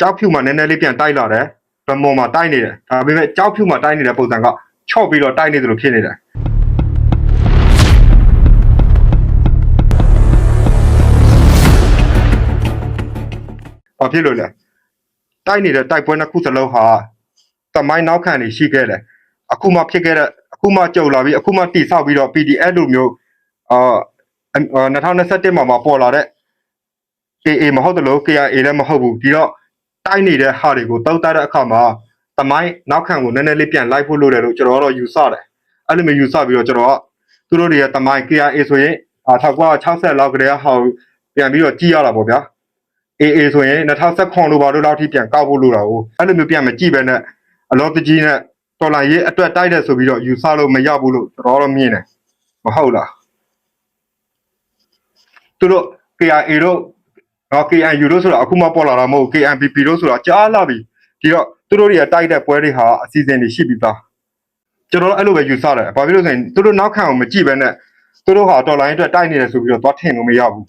ကြောက်ဖြူမှာနည်းနည်းလေးပြန်တိုက်လာတယ်ဗမော်မှာတိုက်နေတယ်ဒါပေမဲ့ကြောက်ဖြူမှာတိုက်နေတဲ့ပုံစံကချော့ပြီးတော့တိုက်နေသလိုဖြစ်နေတယ်ဘာဖြစ်လို့လဲတိုက်နေတဲ့တိုက်ပွဲနှစ်ခုစလုံးဟာတမိုင်းနောက်ခံနေရှိခဲ့တယ်အခုမှဖြစ်ခဲ့တဲ့အခုမှကြုံလာပြီးအခုမှတိဆောက်ပြီးတော့ PDF လိုမျိုးအာ2021မှာမှာပေါ်လာတဲ့ KA မဟုတ်တယ်လို့ KIA လည်းမဟုတ်ဘူးဒီတော့ တိုက်နေတဲ့ဟာတွေကိုတောက်တတဲ့အခါမှာတမိုင်းနောက်ခံကိုနည်းနည်းလေးပြန်လိုက်ဖို့လိုတယ်လို့ကျွန်တော်ကတော့ယူဆတယ်အဲ့လိုမျိုးယူဆပြီးတော့ကျွန်တော်ကသူတို့တွေရဲ့တမိုင်း KIA ဆိုရင်အာ1960လောက်ကလေးကဟောပြန်ပြီးတော့ကြည့်ရတာပေါ့ဗျာ AA ဆိုရင်2019လို့ပါလို့လောက်ထိပြန်ကောက်ဖို့လိုတာကိုအဲ့လိုမျိုးပြန်မကြည့်ပဲနဲ့အလောတကြီးနဲ့တော်လိုင်းရေးအတွက်တိုက်တယ်ဆိုပြီးတော့ယူဆလို့မရဘူးလို့ကျွန်တော်တော့မြင်တယ်မဟုတ်လားသူတို့ KIA တို့ တော့ KNU တို့ဆိုတာအခုမှပေါ်လာတာမဟုတ် KNPP တို့ဆိုတာကြားလာပြီဒီတော့သူတို့တွေကတိုက်တဲ့ပွဲတွေဟာအစီအစဉ်တွေရှိပြီးသားကျွန်တော်တို့အဲ့လိုပဲယူဆတယ်ဘာဖြစ်လို့ဆိုရင်သူတို့နောက်ခံအောင်မကြည့်ပဲနဲ့သူတို့ဟာတော်လိုင်းအတွက်တိုက်နေတယ်ဆိုပြီးတော့သွားထင်လို့မရဘူး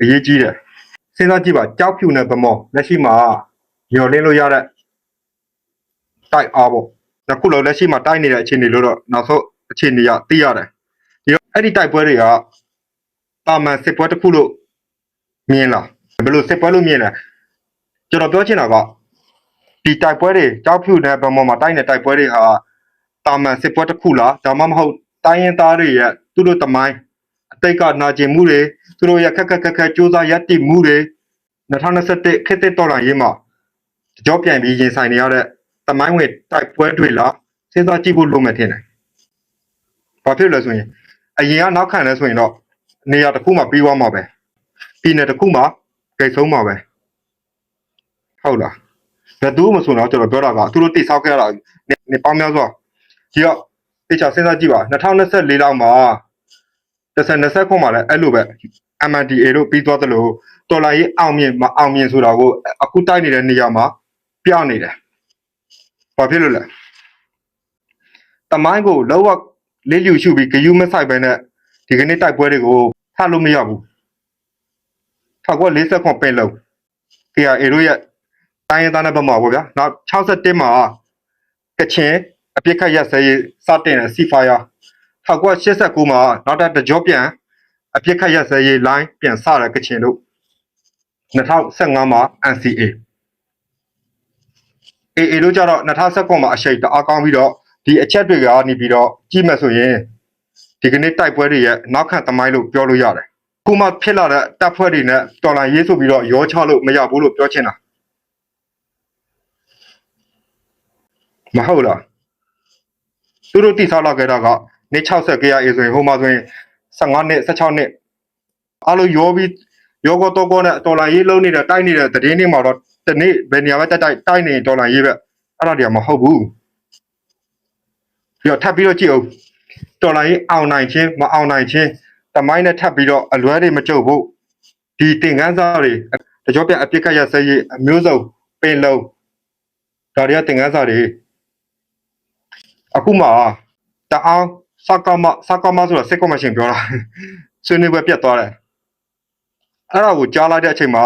အရေးကြီးတယ်စဉ်းစားကြည့်ပါကြောက်ဖြူနဲ့ဗမော်လက်ရှိမှာညှော်လင်းလို့ရတဲ့တိုက်အားပေါ့အခုလောလက်ရှိမှာတိုက်နေတဲ့အခြေအနေလို့တော့နောက်ဆုံးအခြေအနေကသိရတယ်ဒီတော့အဲ့ဒီတိုက်ပွဲတွေကတာမန်စစ်ပွဲတစ်ခုလို့ မြင်လားဘယ်လိုစစ်ပွဲလို့မြင်လဲကျွန်တော်ပြောချင်တာကဒီတိုက်ပွဲတွေကြောက်ဖြူနဲ့ဗမော်မှာတိုက်နေတဲ့တိုက်ပွဲတွေဟာတာမန်စစ်ပွဲတစ်ခုလားဒါမှမဟုတ်တိုင်းရင်သားတွေရဲ့သူတို့တမိုင်းအတိတ်ကနာကျင်မှုတွေသူတို့ရဲ့ခက်ခက်ခက်ခက်စူးစမ်းရည်တည်မှုတွေ2021ခေတ်သစ်တော်လှန်ရေးမှာကြောပြန်ပြီးရင်ဆိုင်နေရတဲ့တမိုင်းဝင်တိုက်ပွဲတွေလားစဉ်းစားကြည့်ဖို့လိုမယ်ထင်တယ်။ဘာဖြစ်လဲဆိုရင်အရင်ကနောက်ခံလဲဆိုရင်တော့နေရာတစ်ခုမှပြီးသွားမှာပဲ။ ပြည်နယ်တစ်ခုမှဂိတ်ဆုံးမှာပဲ။ဟုတ်လား။ဘယ်သူမှမဆိုတော့ကျွန်တော်ပြောတာကသူတို့တိဆောက်ခဲ့ရတာနေနေပေါင်းများစွာဒီတော့တေချာစဉ်းစားကြည့်ပါ2024လောက်မှာ1029မှာလည်းအဲ့လိုပဲ MNDA တို့ပြီးသွားသလိုတော်လာရေးအောင်မြင်မအောင်မြင်ဆိုတာကိုအခုတိုက်နေတဲ့နေရာမှာပြနေတယ်။ဘာဖြစ်လို့လဲ။တမိုင်းကိုလောကလေးလျူရှုပြီးဂယုမဆိုင်ပဲနဲ့ဒီကနေ့တိုက်ပွဲတွေကိုထလို့မရဘူး။ ထောက်က40ခွန်ပင်လုံး KRA တို့ရဲ့တိုင်းရင်းသားနဲ့ဗမာပေါ့ဗျာ။နောက်61မှာကချင်အပြစ်ခတ်ရက်စဲရေးစတင်တဲ့ C-Fire 1989မှာနောက်တစ်ကြောပြန်အပြစ်ခတ်ရက်စဲရေး line ပြန်စတဲ့ကချင်တို့2015မှာ NCA AA တို့ကြတော့2019မှာအရှိန်တအားကောင်းပြီးတော့ဒီအချက်တွေကနေပြီးတော့ကြည့်မယ်ဆိုရင်ဒီကနေ့တိုက်ပွဲတွေရဲ့နောက်ခံသမိုင်းလို့ပြောလို့ရတယ် ခုမှဖြစ်လာတဲ့တပ်ဖွဲ့တွေနဲ့တော်လန်ရေးဆိုပြီးတော့ရောချလို့မရဘူးလို့ပြောချင်တာမဟုတ်လားသူတို့တိဆောက်လာခဲ့တာကနေ60 KRA ဆိုရင်ဟိုမှာဆိုရင်15နှစ်16နှစ်အားလုံးရောပြီးရောကောတော့ကောနဲ့တော်လန်ရေးလုံးနေတဲ့တိုက်နေတဲ့တည်င်းတွေမှာတော့တနေ့ဘယ်နေရာပဲတက်တိုက်တိုက်နေတော်လန်ရေးပဲအဲ့ဒါတွေကမဟုတ်ဘူးပြီးတော့ထပ်ပြီးတော့ကြည့်အောင်တော်လန်ရေးအောင်နိုင်ခြင်းမအောင်နိုင်ခြင်း တမိုင်းနဲ့ထပ်ပြီးတော့အလွဲတွေမကြုံဘူးဒီသင်ခန်းစာတွေတကြောပြန်အပြစ်ကရစရေးအမျိုးစုံပင်လုံးဒါတွေကသင်ခန်းစာတွေအခုမှတအောင်စကမစကမဆိုတာစစ်ကောမရှင်ပြောတာဆွေးနွေးပွဲပြတ်သွားတယ်အဲ့ဒါကိုကြားလိုက်တဲ့အချိန်မှာ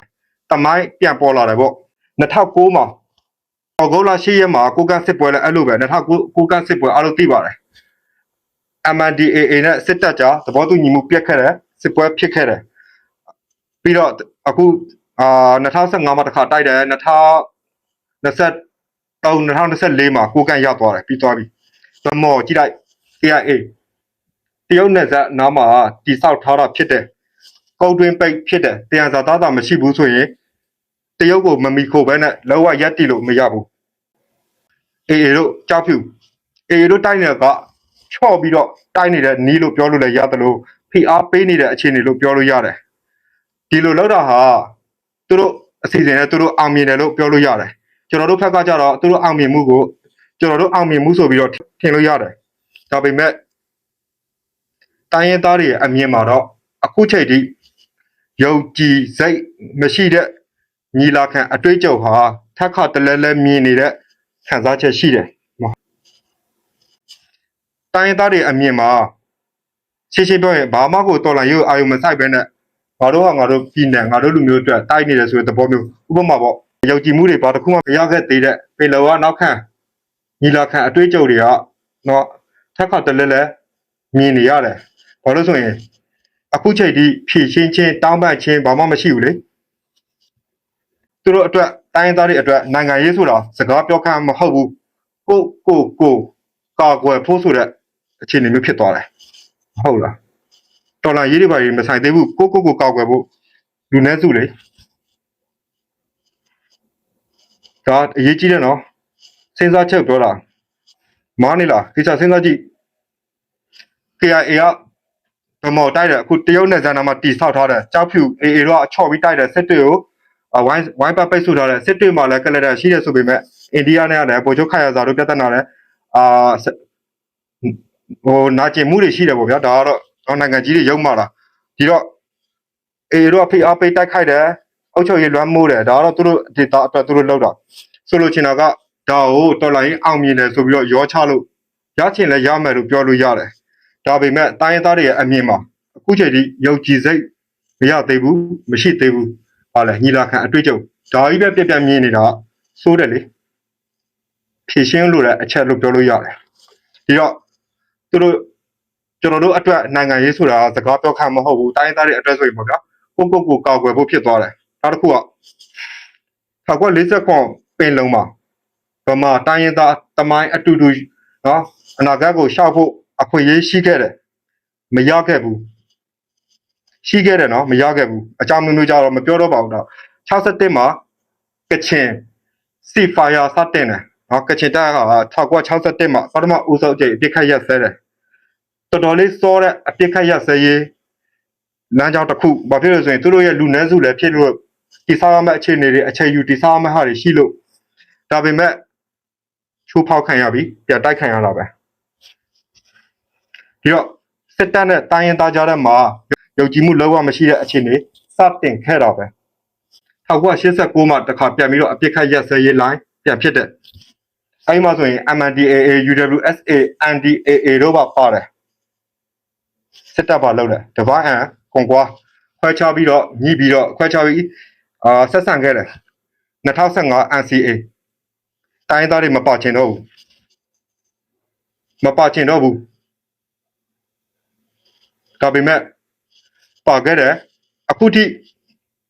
တမိုင်းပြန်ပေါ်လာတယ်ပေါ့2009မှာအော်ဂိုလာရှိရဲမှာကိုကန့်စစ်ပွဲလည်းအဲ့လိုပဲ2009ကိုကန့်စစ်ပွဲအားလုံးသိပါတယ် MNDAA နဲ့စစ်တပ်ကြားသဘောတူညီမှုပြတ်ခဲ့တယ်စစ်ပွဲဖြစ်ခဲ့တယ်ပြီးတော့အခုအာ2015မှာတစ်ခါတိုက်တယ်2023 2024မှာကိုကန့်ရောက်သွားတယ်ပြီးသွားပြီမမော်ကြည့်လိုက် CIA တရုတ်နယ်စပ်နားမှာတိဆောက်ထားတာဖြစ်တယ်ကုန်းတွင်းပိတ်ဖြစ်တယ်တရားစာသားတာမရှိဘူးဆိုရင်တရုတ်ကိုမမီခိုပဲနဲ့လောကရက်တီလို့မရဘူးအေအေတို့ကြောက်ဖြူအေအေတို့တိုက်နေတာက ချော့ပြီးတော့တိုက်နေတဲ့နီးလို့ပြောလို့လည်းရတယ်လို့ဖိအားပေးနေတဲ့အခြေအနေလို့ပြောလို့ရတယ်ဒီလိုလောက်တာဟာသူတို့အစီအစဉ်နဲ့သူတို့အောင်မြင်တယ်လို့ပြောလို့ရတယ်ကျွန်တော်တို့ဖက်ကကြတော့သူတို့အောင်မြင်မှုကိုကျွန်တော်တို့အောင်မြင်မှုဆိုပြီးတော့ထင်လို့ရတယ်ဒါပေမဲ့တိုင်းရင်းသားတွေရဲ့အမြင်မှာတော့အခုချိန်ထိယုံကြည်စိတ်မရှိတဲ့ညီလာခံအတွေ့အကြုံဟာထက်ခါတလဲလဲမြင်နေတဲ့ခံစားချက်ရှိတယ် တိုင်းရင်းသားတွေအမြင်မှာရှင်းရှင်းပြောရင်ဘာမှကိုတော်လာရုပ်အာယုံမဆိုင်ပဲနဲ့ငါတို့ဟာငါတို့ပြည်နယ်ငါတို့လူမျိုးအတွက်တိုက်နေတယ်ဆိုတဲ့သဘောမျိုးဥပမာပေါ့ယုံကြည်မှုတွေဘာတစ်ခုမှမရခဲ့သေးတဲ့ပေလောကနောက်ခံညီလာခံအတွေ့အကြုံတွေကနော်ထက်ခါတလဲလဲမြင်နေရတယ်ဘာလို့ဆိုရင်အခုချိန်ဒီဖြည့်ရှင်းချင်းတောင်းပန်ချင်းဘာမှမရှိဘူးလေသူတို့အတွက်တိုင်းရင်းသားတွေအတွက်နိုင်ငံရေးဆိုတာစကားပြောခမ်းမဟုတ်ဘူးကိုကိုကိုကာကွယ်ဖို့ဆိုတဲ့ အခြေအနေမျိုးဖြစ်သွားတယ်ဟုတ်လားတော်လာရေးတွေပါရေးမဆိုင်သေးဘူးကိုကိုကိုကာကွယ်ဖို့လူနည်းစုလေဒါအရေးကြီးတယ်နော်စဉ်းစားချက်ပြောတာမားနေလားကိစ္စစဉ်းစားကြည့် KIA ကဗမော်တိုက်တယ်အခုတရုတ်နယ်စပ်နားမှာတီဆောက်ထားတယ်ကြောက်ဖြူ AA တော့အချော်ပြီးတိုက်တယ်စစ်တွေကိုဝိုင်းဝိုင်းပတ်ပိတ်ဆို့ထားတယ်စစ်တွေမှာလည်းကလတဲ့ရှိတယ်ဆိုပေမဲ့အိန္ဒိယနဲ့ကလည်းဗိုလ်ချုပ်ခိုင်ရဇာတို့ပြဿနာလည်းအာ ဟိုနာကျင်မှုတွေရှိတယ်ပေါ့ဗျာဒါကတော့တော့နိုင်ငံကြီးတွေရုံမှလာဒီတော့ AA တို့ကဖိအားပေးတိုက်ခိုက်တယ်အုပ်ချုပ်ရေးလွှမ်းမိုးတယ်ဒါကတော့သူတို့ဒေတာအတွက်သူတို့လောက်တာဆိုလိုချင်တာကဒါကိုတော်လိုင်းအောင်မြင်တယ်ဆိုပြီးတော့ရောချလို့ရချင်လဲရမယ်လို့ပြောလို့ရတယ်ဒါပေမဲ့တိုင်းရင်းသားတွေရဲ့အမြင်မှာအခုချိန်ထိယုံကြည်စိတ်မရသေးဘူးမရှိသေးဘူးဟာလေညီလာခံအတွေ့အကြုံဒါကြီးပဲပြက်ပြက်မြင်နေတာစိုးတယ်လေဖြည့်ရှင်းလို့လည်းအချက်လို့ပြောလို့ရတယ်ဒီတော့ သူတို့ကျွန်တော်တို့အတွက်နိုင်ငံရေးဆိုတာစကားပြောခံမဟုတ်ဘူးတိုင်းရင်းသားတွေအတွက်ဆိုရင်ပေါ့ဗျာကိုကိုကိုကောက်ွယ်ဖို့ဖြစ်သွားတယ်နောက်တစ်ခုက1940ခွန်ပင်လုံးမှာဗမာတိုင်းရင်းသားတမိုင်းအတူတူနော်အနာဂတ်ကိုရှောက်ဖို့အခွင့်အရေးရှိခဲ့တယ်မရခဲ့ဘူးရှိခဲ့တယ်နော်မရခဲ့ဘူးအကြောင်းမျိုးမျိုးကြတော့မပြောတော့ပါဘူးတော့61မှာကချင်စီဖာယာစတင်တယ်နော်ကချင်တပ်က1961မှာပထမဦးဆုံးအကြိမ်အပြစ်ခတ်ရက်စဲတယ် တော်တော်လေးစောတဲ့အပြစ်ခတ်ရက်စဲရေးလမ်းကြောင်းတစ်ခုဘာဖြစ်လို့ဆိုရင်သူတို့ရဲ့လူနည်းစုလည်းဖြစ်လို့တိစားရမယ့်အခြေအနေတွေအခြေယူတိစားရမယ့်ဟာတွေရှိလို့ဒါပေမဲ့ချိုးဖောက်ခံရပြီပြတ်တိုက်ခံရတာပဲပြီးတော့စစ်တပ်နဲ့တိုင်းရင်သားကြားထဲမှာယုံကြည်မှုလုံးဝမရှိတဲ့အခြေအနေစတင်ခဲ့တာပဲ1989မှာတစ်ခါပြန်ပြီးတော့အပြစ်ခတ်ရက်စဲရေး line ပြန်ဖြစ်တဲ့အဲဒီမှာဆိုရင် MNDAA UWSA NDAA တို့ပါပါတယ် စစ်တပ်ပါလောက်တယ်တပိုင်းအန်ကွန်ကွာခွဲခြားပြီးတော့ညှိပြီးတော့ခွဲခြားပြီးအာဆက်ဆံခဲ့တယ်2015 NCA တိုင်းသားတွေမပါချင်တော့ဘူးမပါချင်တော့ဘူးဒါပေမဲ့ပါခဲ့တယ်အခုထိ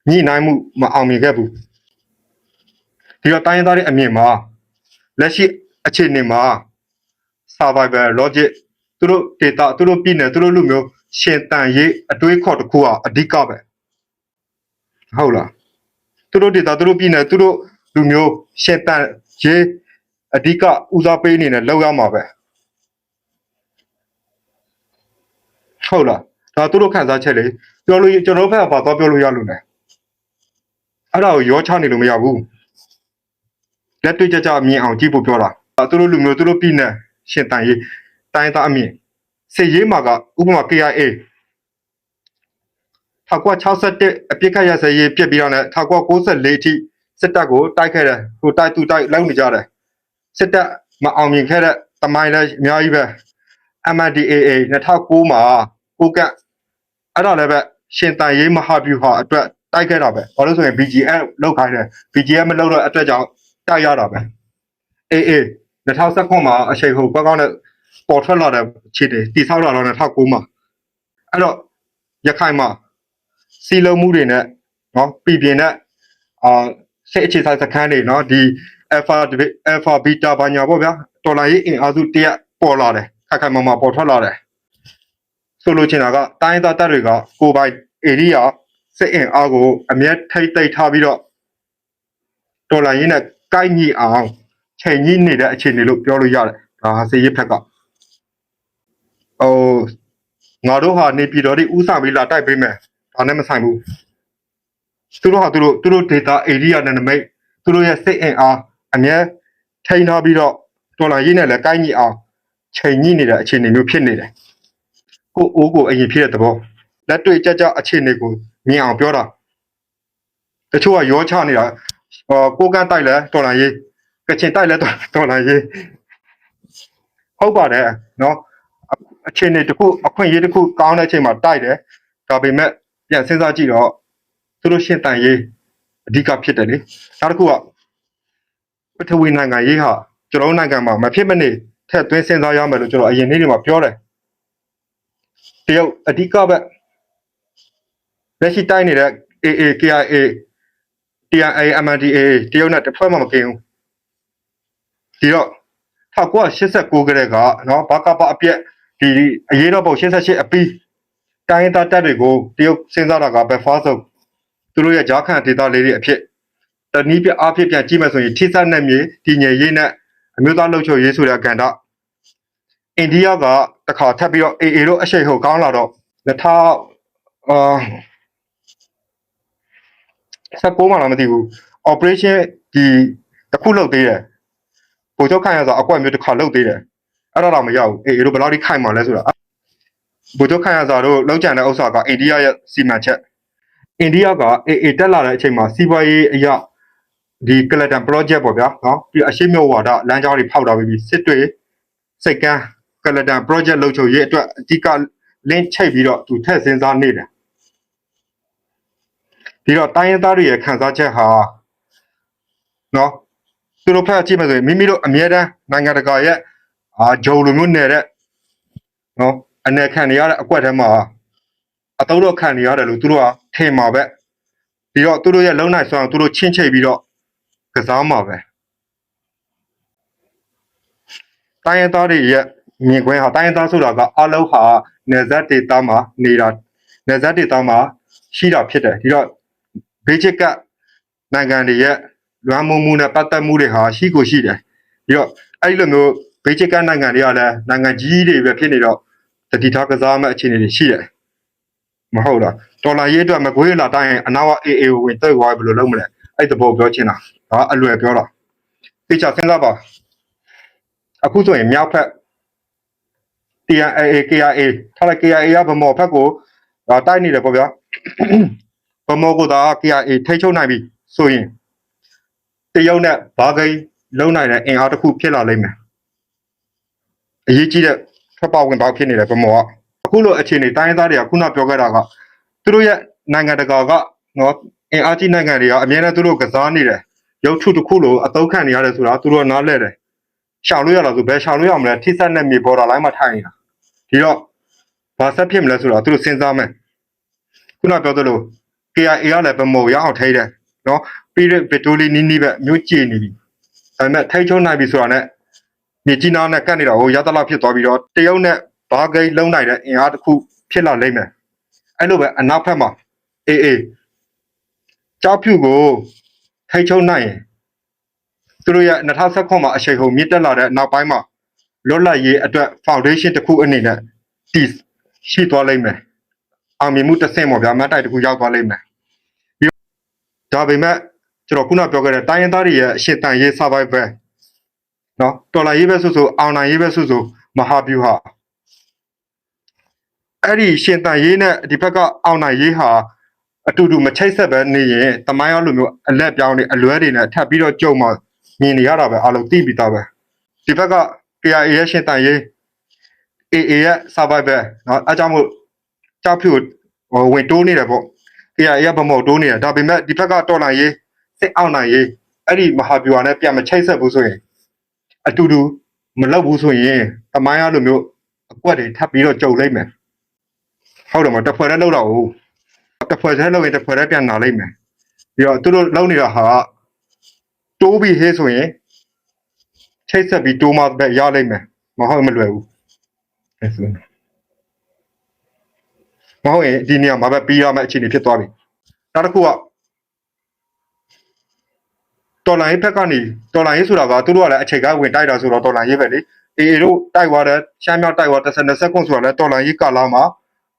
ညှိနှိုင်းမှုမအောင်မြင်ခဲ့ဘူးဒီတော့တိုင်းသားတွေအမြင်မှာလက်ရှိအခြေအနေမှာ survival logic သူတို့ data သူတို့ပြည်နယ်သူတို့လူမျိုးရှင်တန်ရေးအတွေးခေါ်တစ်ခုอ่ะအဓိကပဲဟုတ်လားသူတို့ data သူတို့ပြည်နယ်သူတို့လူမျိုးရှင်တန်ရေးအဓိကဦးစားပေးအနေနဲ့လောက်ရမှာပဲဟုတ်လားဒါသူတို့ခံစားချက်လေပြောလို့ကျွန်တော်ဘက်ကဘာသွားပြောလို့ရလို့လဲအဲ့ဒါကိုရောချနေလို့မရဘူးလက်တွေ့ကြကြမြင်အောင်ကြည့်ဖို့ပြောတာအဲ့သူတို့လူမျိုးသူတို့ပြည်နယ်ရှင်တန်ရေး တိုင်းသားအမြင်စစ်ရေးမှာကဥပမာ KIA 1961အပြစ်ခတ်ရစရေးပြစ်ပြီးတော့ね1994အထိစစ်တပ်ကိုတိုက်ခဲ့တယ်ဟိုတိုက်သူတိုက်လောက်နေကြတယ်စစ်တပ်မအောင်မြင်ခဲ့တဲ့တမိုင်းလည်းအများကြီးပဲ MNDAA 2009မှာကိုကတ်အဲ့ဒါလည်းပဲရှင်တန်ရေးမဟာဗျူဟာအတွက်တိုက်ခဲ့တာပဲဘာလို့ဆိုရင် BGM လောက်ခိုင်းတယ် BGM မလောက်တော့အတွက်ကြောင့်တိုက်ရတာပဲ AA 2019မှာအချိန်ဟိုကွက်ကောင်းတဲ့ ပေါ်ထွက်လာတဲ့ခြေတွေတိဆောက်လာတော့2009မှာအဲ့တော့ရခိုင်မှာစီလုံးမှုတွေနဲ့နော်ပြည်ပြင်းနဲ့အာစိတ်အခြေဆိုင်စခန်းတွေနော်ဒီ alpha alpha beta ဘာညာပေါ့ဗျာတော်လိုင်းရေးအင်အားစုတရက်ပေါ်လာတယ်ခက်ခက်မမပေါ်ထွက်လာတယ်ဆိုလိုချင်တာကတိုင်းသားတပ်တွေကကိုပိုင် area စစ်အင်အားကိုအမျက်ထိတ်သိမ်းထားပြီးတော့တော်လိုင်းရေးနဲ့ကိုက်ညီအောင်ချိန်ကြီးနေတဲ့အခြေအနေလို့ပြောလို့ရတယ်ဒါဟာစေရေးဖက်ကဟို ငါတို့ဟာနေပြည်တော်ဒီဥဆောင်ပြီးလာတိုက်ပေးမယ်ဒါနဲ့မဆိုင်ဘူးသူတို့ဟာသူတို့သူတို့ data area နဲ့နမိတ်သူတို့ရဲ့စိတ်အင်အားအမြဲထိန်းထားပြီးတော့တော်လာရေးနဲ့လည်းကိုက်ညီအောင်ချိန်ညှိနေတဲ့အခြေအနေမျိုးဖြစ်နေတယ်ကိုအိုးကိုအရင်ဖြစ်တဲ့သဘောလက်တွေ့ကြကြအခြေအနေကိုမြင်အောင်ပြောတာတချို့ကရောချနေတာဟောကိုကန်းတိုက်လဲတော်လာရေးကချင်တိုက်လဲတော်လာရေးဟုတ်ပါတယ်နော် အခြေအနေတစ်ခုအခွင့်အရေးတစ်ခုကောင်းတဲ့အချိန်မှာတိုက်တယ်ဒါပေမဲ့ပြန်စဉ်းစားကြည့်တော့သူတို့ရှင်းတန်ရေးအဓိကဖြစ်တယ်လေနောက်တစ်ခုကပထဝီနိုင်ငံရေးဟာကျွန်တော်တို့နိုင်ငံမှာမဖြစ်မနေထက်သွင်းစဉ်းစားရမယ်လို့ကျွန်တော်အရင်နေ့တွေမှာပြောတယ်တရုတ်အဓိကပဲလက်ရှိတိုင်းနေတဲ့ AA KIA TNA MNDA တရုတ်နဲ့တစ်ဖွဲ့မှမကင်းဘူးဒီတော့1989ကတည်းကနော်ဘာကပအပြက် ဒီအရေးတော်ပုံ88အပီးတိုင်းရင်းသားတပ်တွေကိုတရုတ်စဉ်းစားတာကဘယ်ဖားဆုံးသူတို့ရဲ့ဂျားခန်ဒေတာလေးတွေအဖြစ်တနည်းပြအားဖြင့်ပြန်ကြည့်မှဆိုရင်ထိစပ်နဲ့မြေဒီငယ်ရေးနဲ့အမျိုးသားလှုပ်ချုပ်ရေးဆိုတဲ့ကဏ္ဍအိန္ဒိယကတခါထပ်ပြီးတော့ AA တို့အရှိန်ဟုတ်ကောင်းလာတော့2000အာ16မှလားမသိဘူး operation ဒီတစ်ခုလုပ်သေးတယ်ဗိုလ်ချုပ်ခိုင်ရဆိုအကွက်မျိုးတစ်ခါလုပ်သေးတယ် အဲ့ဒါတော့မရဘူး AA တို့ဘယ်လောက်ထိခိုင်မှလဲဆိုတာဗိုလ်ချုပ်ခိုင်ရစာတို့လောက်ကြံတဲ့ဥစ္စာကအိန္ဒိယရဲ့စီမံချက်အိန္ဒိယက AA တက်လာတဲ့အချိန်မှာစီးပွားရေးအရာဒီကလတန် project ပေါ့ဗျာနော်ပြီးအရှိမြောဝါဒလမ်းကြောင်းတွေဖောက်တာပြီးစစ်တွေစိတ်ကန်းကလတန် project လုပ်ချုပ်ရေးအတွက်အဓိက link ချိတ်ပြီးတော့သူထည့်စဉ်းစားနေတယ်ဒီတော့တိုင်းရင်းသားတွေရဲ့ခံစားချက်ဟာနော်သူတို့ဖက်ကြည့်မယ်ဆိုရင်မိမိတို့အမြဲတမ်းနိုင်ငံတကာရဲ့ အာဂျုံလိုမျိုးနေတဲ့နော်အနေခံနေရတဲ့အကွက်ထဲမှာအတုံးတော့ခံနေရတယ်လို့သူတို့ကထင်မှာပဲဒီတော့သူတို့ရဲ့လုံနိုင်ဆွမ်းသူတို့ချင်းချိတ်ပြီးတော့ကစားမှာပဲတိုင်းရင်းသားတွေရဲ့မြင်ကွင်းဟာတိုင်းရင်းသားဆိုတာကအလုံးဟာနေဇက်ဒေတာမှာနေတာနေဇက်ဒေတာမှာရှိတာဖြစ်တယ်ဒီတော့ဘေးချစ်ကနိုင်ငံတွေရဲ့လွမ်းမိုးမှုနဲ့ပတ်သက်မှုတွေဟာရှိကိုရှိတယ်ပြီးတော့အဲ့ဒီလိုမျိုး ဘေးချစ်ကနိုင်ငံတွေကလည်းနိုင်ငံကြီးတွေပဲဖြစ်နေတော့တတိထားကစားမဲ့အခြေအနေတွေရှိတယ်မဟုတ်လားဒေါ်လာရေးအတွက်မကွေးလာတိုင်းရင်အနောက် AA ကိုဝင်တက်သွားဘယ်လိုလုပ်မလဲအဲ့တဘောပြောချင်တာဒါအလွယ်ပြောတာသိချစဉ်းစားပါအခုဆိုရင်မြောက်ဖက် TNAA KIA ထားလိုက် KIA ကဗမော်ဖက်ကိုဒါတိုက်နေတယ်ပေါ့ဗျာဗမော်ကိုဒါ KIA ထိတ်ချုပ်နိုင်ပြီဆိုရင်တရုတ်နဲ့ဘာဂိမ်းလုံနိုင်တဲ့အင်အားတစ်ခုဖြစ်လာလိမ့်မယ် အရေးကြီးတဲ့ထွက်ပေါက်ဝင်ပေါက်ဖြစ်နေတယ်ဗမော်ကအခုလိုအခြေအနေတိုင်းရင်းသားတွေကခုနပြောခဲ့တာကသူတို့ရဲ့နိုင်ငံတကာကနော်အင်အားကြီးနိုင်ငံတွေကအများနဲ့သူတို့ကစားနေတယ်ရုပ်ထုတစ်ခုလိုအသုံးခံနေရတယ်ဆိုတာသူတို့ကနားလဲတယ်ရှောင်လို့ရလားဆိုဘယ်ရှောင်လို့ရမလဲထိစက်နဲ့မြေပေါ်တာလိုင်းမှာထိုင်နေတာဒီတော့ဘာဆက်ဖြစ်မလဲဆိုတာသူတို့စဉ်းစားမယ်ခုနပြောသလို KIA ကလည်းဗမော်ရအောင်ထိတယ်နော်ပြီးတဲ့ဗီတိုလီနီးနီးပဲမြို့ကြည်နေပြီဒါပေမဲ့ထိတ်ချုံနိုင်ပြီဆိုတာနဲ့ မြေကြီးနားနဲ့ကတ်နေတာဟိုရသလောက်ဖြစ်သွားပြီးတော့တရုတ်နဲ့ဘာဂိတ်လုံးနိုင်တဲ့အင်အားတစ်ခုဖြစ်လာလိမ့်မယ်အဲ့လိုပဲအနောက်ဘက်မှာအေးအေးကြောက်ဖြူကိုထိတ်ချုံနိုင်ရင်သူတို့ရဲ့2019မှာအချိန်ဟုန်မြင့်တက်လာတဲ့နောက်ပိုင်းမှာလွတ်လပ်ရေးအတွက် foundation တစ်ခုအနေနဲ့တည်ရှိသွားလိမ့်မယ်အောင်မြင်မှုတစ်ဆင့်ပေါ့ဗျာမတ်တိုက်တစ်ခုရောက်သွားလိမ့်မယ်ဒါပေမဲ့ကျွန်တော်ခုနပြောခဲ့တဲ့တိုင်းရင်းသားတွေရဲ့အရှိတန်ရေး survival နော်တော်လာရေးပဲဆိုဆိုအောင်နိုင်ရေးပဲဆိုဆိုမဟာဗျူဟာအဲ့ဒီရှင်တန်ရေးနဲ့ဒီဘက်ကအောင်နိုင်ရေးဟာအတူတူမချိတ်ဆက်ပဲနေရင်တမိုင်းရောလိုမျိုးအလက်ပြောင်းနေအလွဲတွေနဲ့ထပ်ပြီးတော့ကြုံမှမြင်နေရတာပဲအလုံးသိပြီးသားပဲဒီဘက်က KIA ရဲ့ရှင်တန်ရေး AA ရဲ့ survival နော်အဲကြောင့်မို့ကြောက်ဖြူဟိုဝင်တိုးနေတယ်ပေါ့ KIA ရဲ့ဗမော်တိုးနေတယ်ဒါပေမဲ့ဒီဘက်ကတော်လန်ရေးစစ်အောင်နိုင်ရေးအဲ့ဒီမဟာဗျူဟာနဲ့ပြန်မချိတ်ဆက်ဘူးဆိုရင် အတူတူမလုပ်ဘူးဆိုရင်တမိုင်းရလိုမျိုးအကွက်တွေထပ်ပြီးတော့ကြုံလိမ့်မယ်ဟုတ်တယ်မတစ်ဖွဲ့တည်းလောက်တော့ဟုတ်တစ်ဖွဲ့တည်းလောက်ရင်တစ်ဖွဲ့တည်းပြန်လာလိမ့်မယ်ပြီးတော့သူတို့လောက်နေတာဟာတိုးပြီးဟေးဆိုရင်ချိတ်ဆက်ပြီးတိုးမှပဲရလိမ့်မယ်မဟုတ်မလွယ်ဘူးအဲ့ဆိုမဟုတ်ရင်ဒီနေရာမှာပဲပြီးရမယ့်အခြေအနေဖြစ်သွားပြီနောက်တစ်ခုက တော်လိုင်းဘက်ကနေတော်လိုင်းဆိုတာကသူတို့ကလည်းအခြေခံဝင်တိုက်တာဆိုတော့တော်လိုင်းရေးပဲလေအေအေတို့တိုက်သွားတယ်ရှမ်းမြောက်တိုက်သွားတဲ့20စက္ကွန်ဆိုတာလည်းတော်လိုင်းရေးကာလာမှာ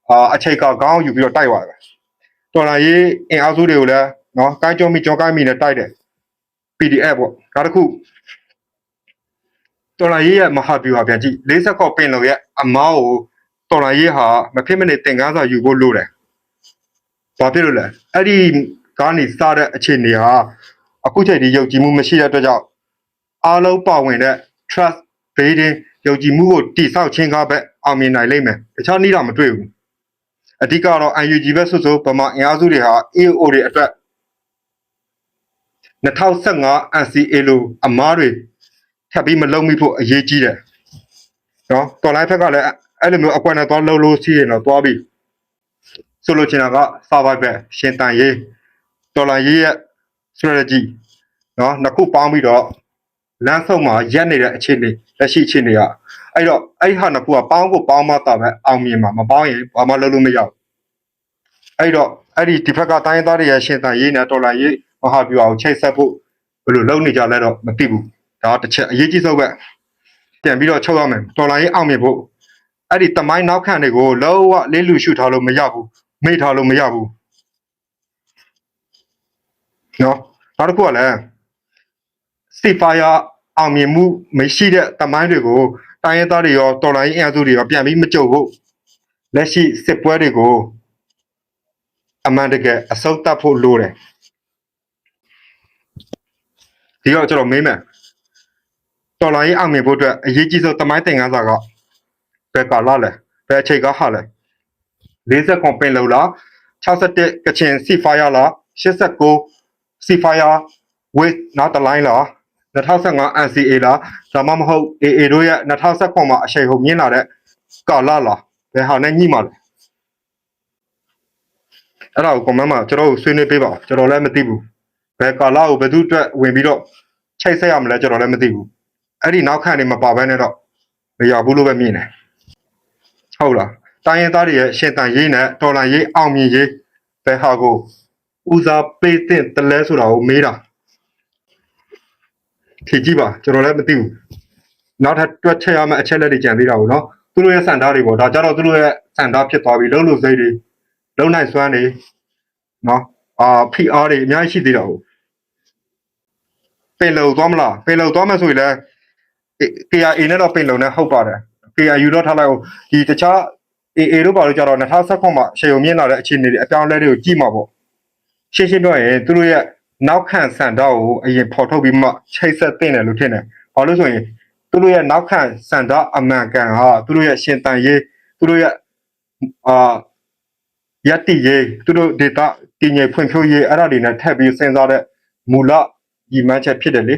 အာအခြေခံကောင်းယူပြီးတော့တိုက်သွားတယ်တော်လိုင်းရေးအင်အားစုတွေကိုလည်းနော်ကိုင်းကြုံမီကြောကိုင်းမီနဲ့တိုက်တယ် PDF ပေါ့နောက်တစ်ခုတော်လိုင်းရေးရဲ့မဟာဗျူဟာပြန်ကြည့်40ခေါက်ပင်လို့ရဲ့အမောက်ကိုတော်လိုင်းရေးဟာမဖြစ်မနေသင်ကားစာယူဖို့လိုတယ်ဘာဖြစ်လို့လဲအဲ့ဒီကားနေစတဲ့အခြေအနေဟာ အခုချိန်ဒီယုံကြည်မှုမရှိတဲ့အတွက်ကြောင့်အားလုံးပါဝင်တဲ့ trust building ယုံကြည်မှုကိုတည်ဆောက်ခြင်းကပဲအောင်မြင်နိုင်လိမ့်မယ်တခြားနည်းတော့မတွေ့ဘူးအဓိကတော့ UNG ပဲဆိုဆိုဗမာအင်အားစုတွေဟာ AO တွေအတွက်2015 NCA လို့အမားတွေထပ်ပြီးမလုံးမိဖို့အရေးကြီးတယ်နော်တော်လိုင်းဖက်ကလည်းအဲ့လိုမျိုးအကွက်နဲ့သွားလှုပ်လို့ရှိရင်တော့သွားပြီဆိုလိုချင်တာက survival ရှင်တန်ရေးတော်လိုင်းရေးရဲ့ strategy နော်နှစ်ခုပေါင်းပြီးတော့လမ်းဆုံးမှာရက်နေတဲ့အခြေအနေလက်ရှိအခြေအနေကအဲ့တော့အဲ့ဟာနှစ်ခုကပေါင်းကိုပေါင်းမှသာပဲအောင်မြင်မှာမပေါင်းရင်ဘာမှလုပ်လို့မရဘူးအဲ့တော့အဲ့ဒီဒီဘက်ကတိုင်းရင်းသားတွေရဲ့ရှင်တန်ရေးနဲ့တော်လိုင်းရေးမဟာဗျူဟာကိုချိတ်ဆက်ဖို့ဘယ်လိုလုပ်နေကြလဲတော့မသိဘူးဒါကတစ်ချက်အရေးကြီးဆုံးပဲပြန်ပြီးတော့ချုပ်ရမယ်တော်လိုင်းရေးအောင်မြင်ဖို့အဲ့ဒီတမိုင်းနောက်ခံတွေကိုလုံးဝလေးလူရှုထားလို့မရဘူးမေ့ထားလို့မရဘူး နော်နောက်တစ်ခုကလည်းစီဖာယာအောင်မြင်မှုမရှိတဲ့တမိုင်းတွေကိုတိုင်းရင်းသားတွေရောတော်လိုင်းရေးအင်အားစုတွေရောပြန်ပြီးမကြုံဖို့လက်ရှိစစ်ပွဲတွေကိုအမှန်တကယ်အဆုံးသတ်ဖို့လိုတယ်ဒီတော့ကျွန်တော်မေးမယ်တော်လိုင်းရေးအောင်မြင်ဖို့အတွက်အရေးကြီးဆုံးတမိုင်းသင်ခန်းစာကဘယ်ကာလလဲဘယ်အချိန်ကဟာလဲ40ကွန်ပင်လောလား61ကချင်စီဖာယာလား89 စီဖာယာဝစ်နောက်တစ်လိုင်းလား2015 NCA လားဒါမှမဟုတ် AA တို့ရဲ့2019မှာအချိန်ဟုန်မြင့်လာတဲ့ကာလလားဘယ်ဟာနဲ့ညှိမှာလဲအဲ့ဒါကို comment မှာကျွန်တော်တို့ဆွေးနွေးပေးပါဦးကျွန်တော်လည်းမသိဘူးဘယ်ကာလကိုဘယ်သူအတွက်ဝင်ပြီးတော့ချိတ်ဆက်ရမလဲကျွန်တော်လည်းမသိဘူးအဲ့ဒီနောက်ခံနေမပါဘဲနဲ့တော့မရဘူးလို့ပဲမြင်တယ်ဟုတ်လားတိုင်းရင်းသားတွေရဲ့ရှင်တန်ရေးနဲ့တော်လန်ရေးအောင်မြင်ရေးဘယ်ဟာကို ဦးစားပေးတဲ့တလဲဆိုတာကိုမေးတာဖြေကြည့်ပါကျွန်တော်လည်းမသိဘူးနောက်ထပ်တွက်ချက်ရမယ့်အချက်လက်တွေကြံသေးတာကိုနော်သူတို့ရဲ့စံသားတွေပေါ့ဒါကြတော့သူတို့ရဲ့စံသားဖြစ်သွားပြီလုံးလို့စိတ်တွေလုံးနိုင်စွမ်းတွေနော်အာ PR တွေအများကြီးရှိသေးတာကိုပင်လုံသွားမလားပင်လုံသွားမယ်ဆိုရင်လည်း KRA နဲ့တော့ပင်လုံနဲ့ဟုတ်ပါတယ် KRU တော့ထားလိုက်အောင်ဒီတခြား AA တို့ဘာလို့ကြတော့2019မှာရှေုံမြင့်လာတဲ့အခြေအနေတွေအပြောင်းအလဲတွေကိုကြည့်မှာပေါ့ ရှင်းရှင်းပြောရင်သူတို့ရဲ့နောက်ခံစံတော့ကိုအရင်ဖော်ထုတ်ပြီးမှချိတ်ဆက်တင်တယ်လို့ထင်တယ်ဘာလို့ဆိုရင်သူတို့ရဲ့နောက်ခံစံတော့အမှန်ကန်ဟာသူတို့ရဲ့ရှင်တန်ရေးသူတို့ရဲ့အာယတ္တိရေးသူတို့ data တည်ငြိမ်ဖွံ့ဖြိုးရေးအဲ့ဒါတွေနဲ့ထပ်ပြီးစဉ်းစားတဲ့မူလညီမှန်းချက်ဖြစ်တယ်လေ